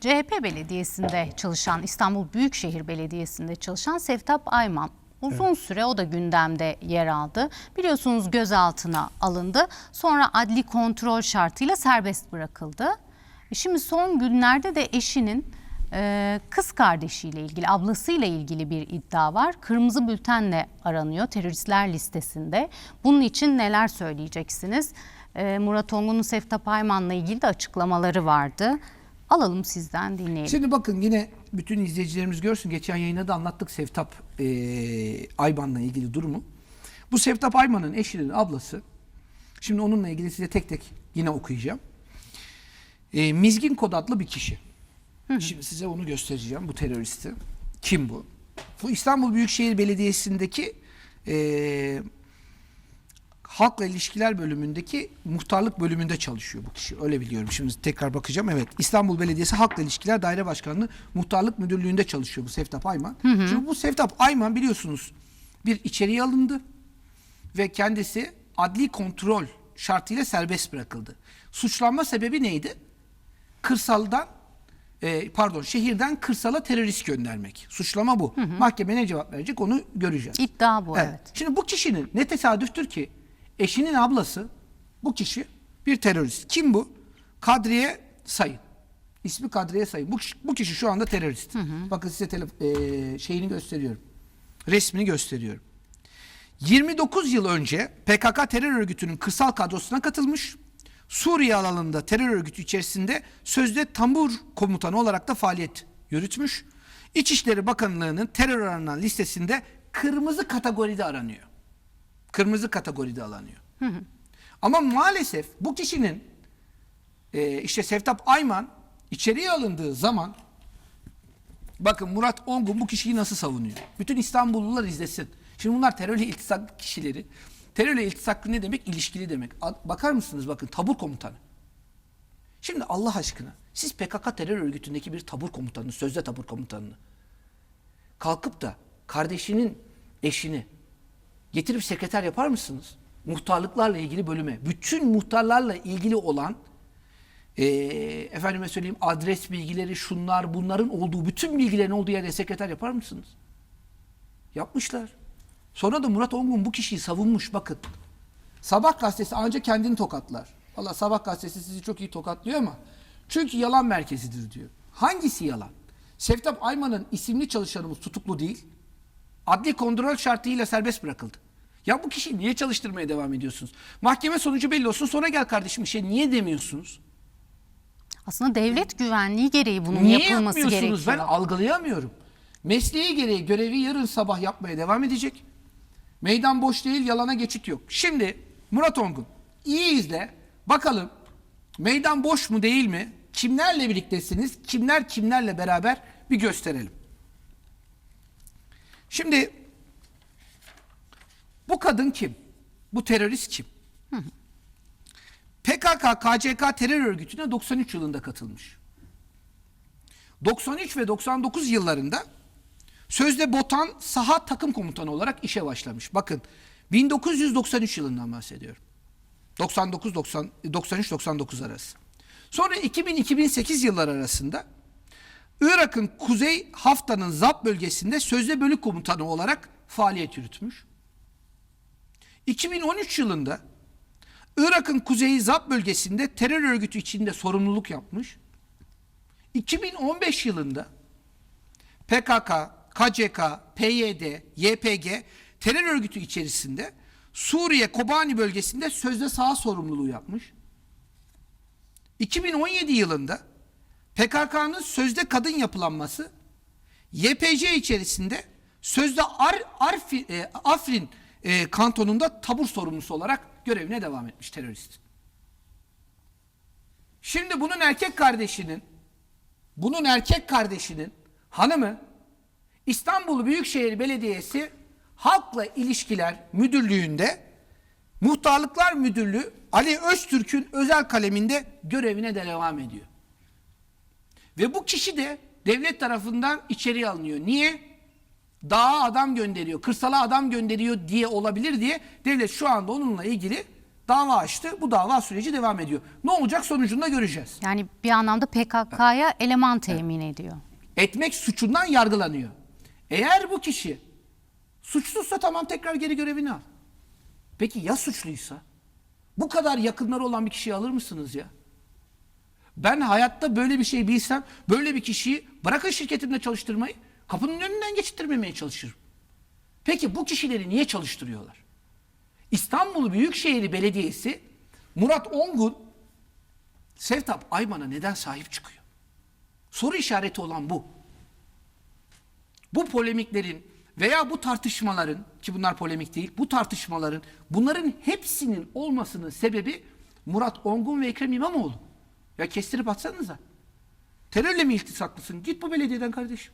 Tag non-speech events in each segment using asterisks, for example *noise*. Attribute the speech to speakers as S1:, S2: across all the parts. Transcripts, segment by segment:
S1: CHP Belediyesi'nde çalışan, İstanbul Büyükşehir Belediyesi'nde çalışan Seftap Ayman uzun süre o da gündemde yer aldı. Biliyorsunuz gözaltına alındı. Sonra adli kontrol şartıyla serbest bırakıldı. E Şimdi son günlerde de eşinin e, kız kardeşiyle ilgili, ablasıyla ilgili bir iddia var. Kırmızı bültenle aranıyor teröristler listesinde. Bunun için neler söyleyeceksiniz? E, Murat Ongun'un Seftap Ayman'la ilgili de açıklamaları vardı. Alalım sizden dinleyelim.
S2: Şimdi bakın yine bütün izleyicilerimiz görsün. Geçen yayında da anlattık Sevtap e, Ayman'la ilgili durumu. Bu Sevtap Ayman'ın eşinin ablası. Şimdi onunla ilgili size tek tek yine okuyacağım. E, Mizgin Kod adlı bir kişi. Şimdi size onu göstereceğim bu teröristi. Kim bu? Bu İstanbul Büyükşehir Belediyesi'ndeki e, halkla ilişkiler bölümündeki muhtarlık bölümünde çalışıyor bu kişi. Öyle biliyorum. Şimdi tekrar bakacağım. Evet. İstanbul Belediyesi Halkla İlişkiler Daire Başkanlığı Muhtarlık Müdürlüğü'nde çalışıyor bu Seftap Ayman. Şimdi bu Seftap Ayman biliyorsunuz bir içeriye alındı ve kendisi adli kontrol şartıyla serbest bırakıldı. Suçlanma sebebi neydi? Kırsaldan e, pardon şehirden kırsala terörist göndermek. Suçlama bu. Mahkeme ne cevap verecek onu göreceğiz.
S1: İddia bu
S2: Evet.
S1: evet.
S2: Şimdi bu kişinin ne tesadüftür ki eşinin ablası bu kişi bir terörist. Kim bu? Kadriye Sayın. İsmi Kadriye Sayın. Bu kişi, bu kişi şu anda terörist. Bakın size tele- e, şeyini gösteriyorum. Resmini gösteriyorum. 29 yıl önce PKK terör örgütünün kırsal kadrosuna katılmış. Suriye alanında terör örgütü içerisinde sözde tambur komutanı olarak da faaliyet yürütmüş. İçişleri Bakanlığı'nın terör aranan listesinde kırmızı kategoride aranıyor. Kırmızı kategoride aranıyor. Ama maalesef bu kişinin e, işte Sevtap Ayman içeriye alındığı zaman bakın Murat Ongun bu kişiyi nasıl savunuyor? Bütün İstanbullular izlesin. Şimdi bunlar terörle iltisak kişileri. Terörle iltisaklı ne demek? İlişkili demek. Bakar mısınız bakın tabur komutanı. Şimdi Allah aşkına siz PKK terör örgütündeki bir tabur komutanını, sözde tabur komutanını kalkıp da kardeşinin eşini getirip sekreter yapar mısınız? Muhtarlıklarla ilgili bölüme. Bütün muhtarlarla ilgili olan eee efendime söyleyeyim adres bilgileri, şunlar bunların olduğu, bütün bilgilerin olduğu yere sekreter yapar mısınız? Yapmışlar. Sonra da Murat Ongun bu kişiyi savunmuş bakın. Sabah gazetesi ancak kendini tokatlar. Valla Sabah gazetesi sizi çok iyi tokatlıyor ama çünkü yalan merkezidir diyor. Hangisi yalan? Seftap Ayman'ın isimli çalışanımız tutuklu değil. Adli kontrol şartıyla serbest bırakıldı. Ya bu kişiyi niye çalıştırmaya devam ediyorsunuz? Mahkeme sonucu belli olsun sonra gel kardeşim bir şey niye demiyorsunuz?
S1: Aslında devlet güvenliği gereği bunun
S2: Niye
S1: yapılması gerekiyor.
S2: Ben algılayamıyorum. Mesleği gereği görevi yarın sabah yapmaya devam edecek. Meydan boş değil, yalana geçit yok. Şimdi Murat Ongun iyi izle. Bakalım meydan boş mu değil mi? Kimlerle birliktesiniz? Kimler kimlerle beraber bir gösterelim. Şimdi bu kadın kim? Bu terörist kim? PKK, KCK terör örgütüne 93 yılında katılmış. 93 ve 99 yıllarında sözde Botan saha takım komutanı olarak işe başlamış. Bakın 1993 yılından bahsediyorum. 99 90 93 99 arası. Sonra 2000 2008 yıllar arasında Irak'ın Kuzey Hafta'nın ZAP bölgesinde sözde bölük komutanı olarak faaliyet yürütmüş. 2013 yılında Irak'ın kuzeyi ZAP bölgesinde terör örgütü içinde sorumluluk yapmış. 2015 yılında PKK, KCK, PYD, YPG terör örgütü içerisinde Suriye Kobani bölgesinde sözde saha sorumluluğu yapmış. 2017 yılında PKK'nın sözde kadın yapılanması YPC içerisinde sözde Ar, Arfi- e, Afrin e, kantonunda tabur sorumlusu olarak görevine devam etmiş terörist. Şimdi bunun erkek kardeşinin bunun erkek kardeşinin hanımı İstanbul Büyükşehir Belediyesi Halkla İlişkiler Müdürlüğü'nde Muhtarlıklar Müdürlüğü Ali Öztürk'ün özel kaleminde görevine de devam ediyor. Ve bu kişi de devlet tarafından içeriye alınıyor. Niye? Dağa adam gönderiyor, kırsala adam gönderiyor diye olabilir diye devlet şu anda onunla ilgili Dava açtı. Bu dava süreci devam ediyor. Ne olacak sonucunda göreceğiz.
S1: Yani bir anlamda PKK'ya eleman temin ediyor.
S2: Etmek suçundan yargılanıyor. Eğer bu kişi suçsuzsa tamam tekrar geri görevini al. Peki ya suçluysa? Bu kadar yakınları olan bir kişiyi alır mısınız ya? Ben hayatta böyle bir şey bilsem böyle bir kişiyi bırakın şirketimde çalıştırmayı kapının önünden geçirtmemeye çalışırım. Peki bu kişileri niye çalıştırıyorlar? İstanbul Büyükşehir Belediyesi Murat Ongun Sevtap Ayman'a neden sahip çıkıyor? Soru işareti olan bu. Bu polemiklerin veya bu tartışmaların ki bunlar polemik değil, bu tartışmaların bunların hepsinin olmasının sebebi Murat Ongun ve Ekrem İmamoğlu. Ya kestirip atsanıza. Terörle mi iltisaklısın? Git bu belediyeden kardeşim.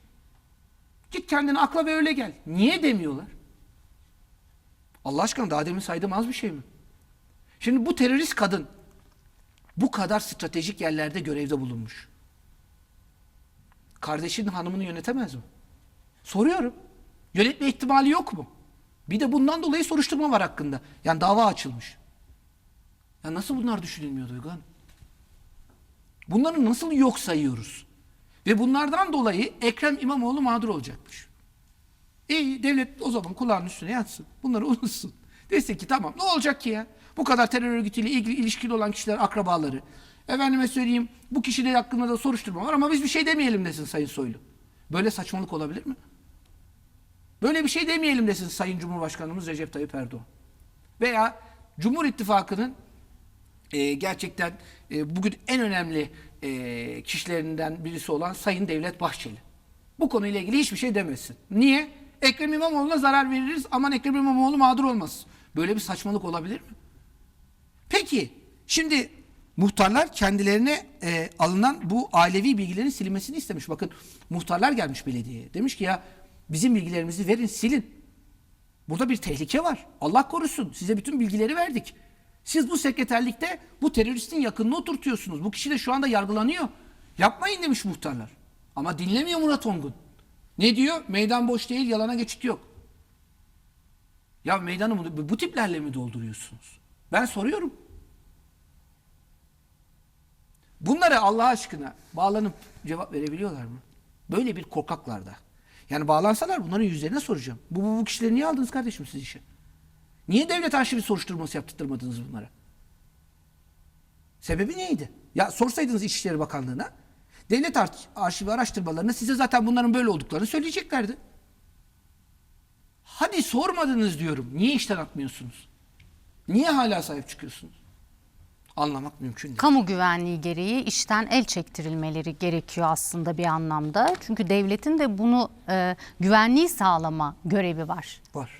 S2: Git kendini akla ve öyle gel. Niye demiyorlar? Allah aşkına daha demin saydığım az bir şey mi? Şimdi bu terörist kadın bu kadar stratejik yerlerde görevde bulunmuş. Kardeşinin hanımını yönetemez mi? Soruyorum. Yönetme ihtimali yok mu? Bir de bundan dolayı soruşturma var hakkında. Yani dava açılmış. Ya nasıl bunlar düşünülmüyor Duygu Hanım? Bunları nasıl yok sayıyoruz? Ve bunlardan dolayı Ekrem İmamoğlu mağdur olacakmış. İyi devlet o zaman kulağının üstüne yatsın. Bunları *laughs* unutsun. Desin ki tamam ne olacak ki ya? Bu kadar terör örgütüyle ilgili ilişkili olan kişiler akrabaları. Efendime söyleyeyim bu kişiler hakkında da soruşturma var ama biz bir şey demeyelim desin Sayın Soylu. Böyle saçmalık olabilir mi? Böyle bir şey demeyelim desin Sayın Cumhurbaşkanımız Recep Tayyip Erdoğan. Veya Cumhur İttifakı'nın e, gerçekten e, bugün en önemli e, kişilerinden birisi olan Sayın Devlet Bahçeli. Bu konuyla ilgili hiçbir şey demesin. Niye? Ekrem İmamoğlu'na zarar veririz aman Ekrem İmamoğlu mağdur olmasın. Böyle bir saçmalık olabilir mi? Peki şimdi muhtarlar kendilerine e, alınan bu ailevi bilgilerin silinmesini istemiş. Bakın muhtarlar gelmiş belediyeye. Demiş ki ya bizim bilgilerimizi verin silin. Burada bir tehlike var. Allah korusun. Size bütün bilgileri verdik. Siz bu sekreterlikte bu teröristin yakınına oturtuyorsunuz. Bu kişi de şu anda yargılanıyor. Yapmayın demiş muhtarlar. Ama dinlemiyor Murat Ongun. Ne diyor? Meydan boş değil, yalana geçit yok. Ya meydanı bu, bu tiplerle mi dolduruyorsunuz? Ben soruyorum. Bunlara Allah aşkına bağlanıp cevap verebiliyorlar mı? Böyle bir korkaklarda. Yani bağlansalar bunların yüzlerine soracağım. Bu, bu, bu kişileri niye aldınız kardeşim siz işe? Niye devlet arşivi soruşturması yaptırtmadınız bunlara? Sebebi neydi? Ya sorsaydınız İçişleri Bakanlığı'na devlet ar- arşivi araştırmalarına size zaten bunların böyle olduklarını söyleyeceklerdi. Hadi sormadınız diyorum. Niye işten atmıyorsunuz? Niye hala sahip çıkıyorsunuz? Anlamak mümkün değil.
S1: Kamu güvenliği gereği işten el çektirilmeleri gerekiyor aslında bir anlamda. Çünkü devletin de bunu e, güvenliği sağlama görevi var.
S2: Var.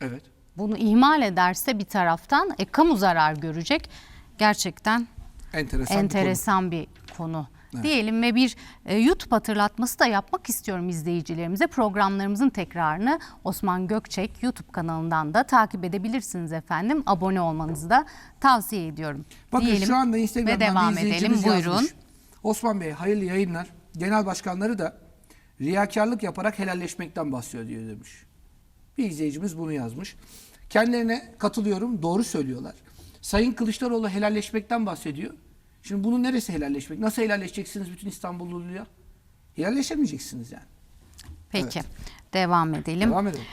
S2: Evet.
S1: Bunu ihmal ederse bir taraftan e, kamu zarar görecek. Gerçekten
S2: Enteresan, bir
S1: enteresan bir konu. Diyelim ve bir e, YouTube hatırlatması da yapmak istiyorum izleyicilerimize. Programlarımızın tekrarını Osman Gökçek YouTube kanalından da takip edebilirsiniz efendim. Abone olmanızı da tavsiye ediyorum.
S2: Bakın
S1: Diyelim
S2: şu anda Instagram'dan
S1: ve devam
S2: bir
S1: edelim. Buyurun.
S2: yazmış. Osman Bey hayırlı yayınlar. Genel başkanları da riyakarlık yaparak helalleşmekten bahsediyor diyor demiş. Bir izleyicimiz bunu yazmış. Kendilerine katılıyorum. Doğru söylüyorlar. Sayın Kılıçdaroğlu helalleşmekten bahsediyor. Şimdi bunun neresi helalleşmek? Nasıl helalleşeceksiniz bütün İstanbulluluya? Helalleşemeyeceksiniz yani.
S1: Peki devam edelim.
S2: Devam edelim.